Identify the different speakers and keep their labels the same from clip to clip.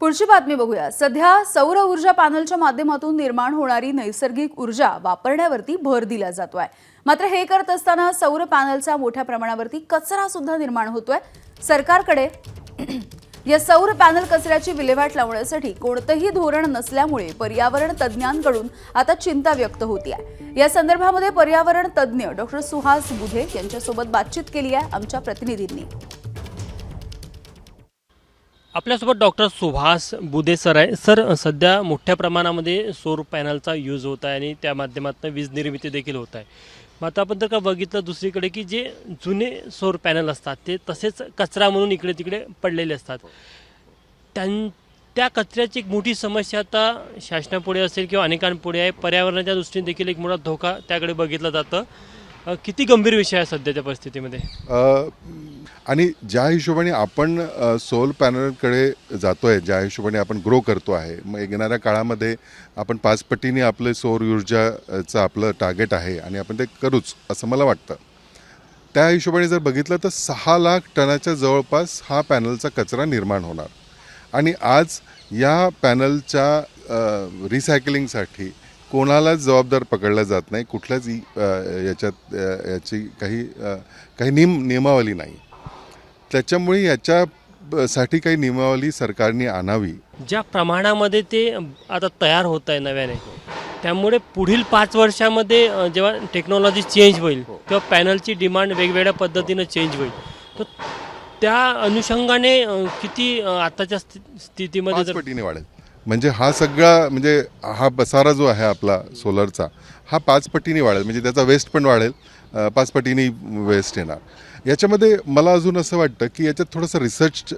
Speaker 1: पुढची बातमी बघूया. सध्या सौर ऊर्जा पॅनलच्या माध्यमातून निर्माण होणारी नैसर्गिक ऊर्जा वापरण्यावरती भर दिला जातोय. मात्र हे करत असताना सौर पॅनलचा मोठ्या प्रमाणावरती कचरा सुद्धा निर्माण होतोय. सरकारकडे या सौर पॅनल कचऱ्याची विल्हेवाट लावण्यासाठी कोणतंही धोरण नसल्यामुळे पर्यावरण तज्ज्ञांकडून आता चिंता व्यक्त होती आहे या संदर्भामध्ये पर्यावरण तज्ज्ञ डॉक्टर सुहास बुधे यांच्यासोबत बातचीत केली आहे आमच्या प्रतिनिधींनी.
Speaker 2: आपल्यासोबत डॉक्टर सुभाष बुदे सर आहे. सर सध्या मोठ्या प्रमाणामध्ये सौर पॅनलचा यूज होत आहे आणि त्या माध्यमातून वीज निर्मिती देखील होत आहे. मग आता आपण जर का बघितलं दुसरीकडे की जे जुने सौर पॅनल असतात ते तसेच कचरा म्हणून इकडे तिकडे पडलेले असतात. त्यां त्या कचऱ्याची एक मोठी समस्या आता शासनापुढे असेल किंवा अनेकांपुढे आहे. पर्यावरणाच्या दृष्टीने देखील एक मोठा धोका त्याकडे बघितलं जातं. किती गंभीर विषय आहे सध्याच्या परिस्थितीमध्ये?
Speaker 3: आणि ज्या हिशोबाने आपण सोल पॅनलकडे जातो आहे ज्या हिशोबाने आपण ग्रो करतो आहे मग येणाऱ्या काळामध्ये आपण पाच पटीने आपले सौर ऊर्जाचं आपलं टार्गेट आहे आणि आपण ते करूच असं मला वाटतं. त्या हिशोबाने जर बघितलं तर सहा लाख टनाच्या जवळपास हा पॅनलचा कचरा निर्माण होणार. आणि आज या पॅनलच्या रिसायकलिंगसाठी कोणालाच जबाबदार पकडला जात नाही कुठल्याच याच्यात याची काही काही नियम नियमावली नाही. त्याच्यामुळे याच्या साठी काही नियमावली सरकारने आणावी.
Speaker 2: ज्या प्रमाणामध्ये ते आता तयार होत आहे नव्याने त्यामुळे पुढील पाच वर्षामध्ये जेव्हा टेक्नॉलॉजी चेंज होईल किंवा पॅनलची डिमांड वेगवेगळ्या पद्धतीनं चेंज होईल तर त्या अनुषंगाने किती आताच्या स्थिती स्थितीमध्ये
Speaker 3: वाढेल. म्हणजे हा सगळा म्हणजे हा बसारा जो आहे आपला सोलरचा हा पाच पटीने वाढेल. म्हणजे त्याचा वेस्ट पण वाढेल. पाच पटीने वेस्ट येणार. याच्यामध्ये मला अजून असं वाटतं की याच्यात थोडंसं रिसर्च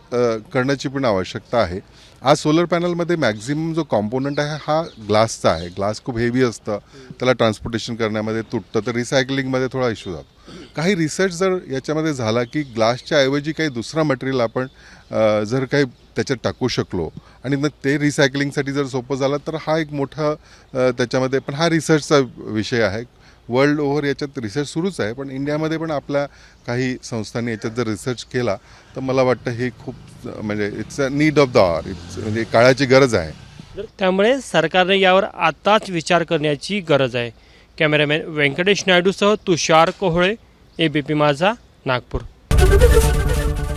Speaker 3: करण्याची पण आवश्यकता आहे. आज सोलर पॅनलमध्ये मॅक्झिमम जो कॉम्पोनंट आहे हा ग्लासचा आहे. ग्लास खूप हेवी असतं. त्याला ट्रान्सपोर्टेशन करण्यामध्ये तुटतं. तर रिसायकलिंगमध्ये थोडा इश्यू जातो. काही रिसर्च जर याच्यामध्ये झाला की ग्लासच्या ऐवजी काही दुसरा मटेरियल आपण जर काही त्याच्यात टाकू शकलो आणि मग ते रिसायकलिंगसाठी जर सोपं झालं तर हा एक मोठा त्याच्यामध्ये पण हा रिसर्चचा विषय आहे. वर्ल्ड ओव्हर याच्यात रिसर्च सुरूच आहे पण इंडियामध्ये पण आपल्या काही संस्थांनी याच्यात जर रिसर्च केला तर मला वाटतं हे खूप म्हणजे it's a need of the hour it's म्हणजे काळाची गरज आहे.
Speaker 2: त्यामुळे सरकारने यावर आताच विचार करण्याची गरज आहे. कॅमेरामॅन व्यंकटेश नायडूसह तुषार कोहळे एबीपी माझा नागपूर.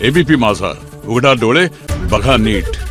Speaker 4: एबीपी माझा. उघडा डोळे बघा नीट.